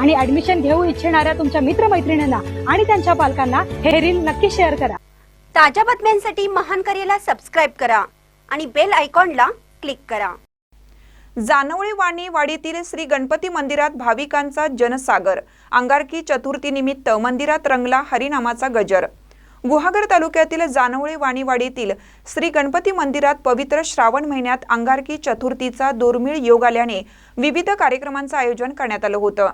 आणि ऍडमिशन घेऊ इच्छिणाऱ्या तुमच्या मित्रमैत्रिणींना आणि त्यांच्या पालकांना हे रील नक्की शेअर करा. ताज्या बातम्यांसाठी महान करेला सबस्क्राईब करा आणि बेल आयकॉनला क्लिक करा. जानवळी वाणी वाडीतील श्री गणपती मंदिरात भाविकांचा जनसागर. अंगारकी चतुर्थीनिमित्त मंदिरात रंगला हरिनामाचा गजर. गुहागर तालुक्यातील जानवळी वाणीवाडीतील श्री गणपती मंदिरात पवित्र श्रावण महिन्यात अंगारकी चतुर्थीचा दुर्मिळ योग आल्याने विविध कार्यक्रमांचं आयोजन करण्यात आलं होतं.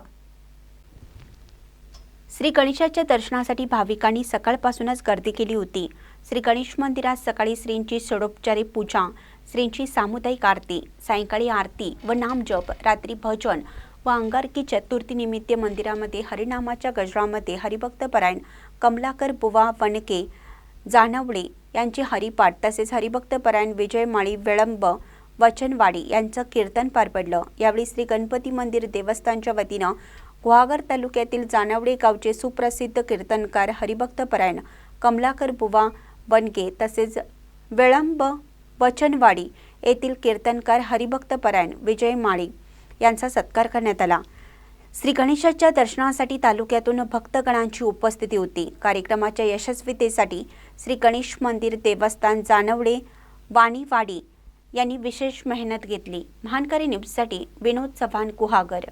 श्री गणेशाच्या दर्शनासाठी भाविकांनी सकाळपासूनच गर्दी केली होती. श्री गणेश मंदिरात सकाळी श्रींची षडोपचारी पूजा श्रींची सामुदायिक आरती सायंकाळी आरती व नामजप रात्री भजन व अंगारकी चतुर्थीनिमित्त मंदिरामध्ये हरिनामाच्या गजरामध्ये हरिभक्त परायण कमलाकर बुवा वनके जानवडे यांचे हरिपाठ तसेच हरिभक्त परायण विजय माळी विळंब वचनवाडी यांचं कीर्तन पार पडलं. यावेळी श्री गणपती मंदिर देवस्थानच्या वतीनं गुहागर तालुक्यातील जानवडे गावचे सुप्रसिद्ध कीर्तनकार हरिभक्त परायण कमलाकर बुवा बनगे तसेच विळंब वचनवाडी येथील कीर्तनकार हरिभक्त परायण विजय माळी यांचा सत्कार करण्यात आला. श्री गणेशाच्या दर्शनासाठी तालुक्यातून भक्तगणांची उपस्थिती होती. कार्यक्रमाच्या यशस्वीतेसाठी श्री गणेश मंदिर देवस्थान जानवडे वाणीवाडी यांनी विशेष मेहनत घेतली. महानकरी न्यूजसाठी विनोद चव्हाण गुहागर.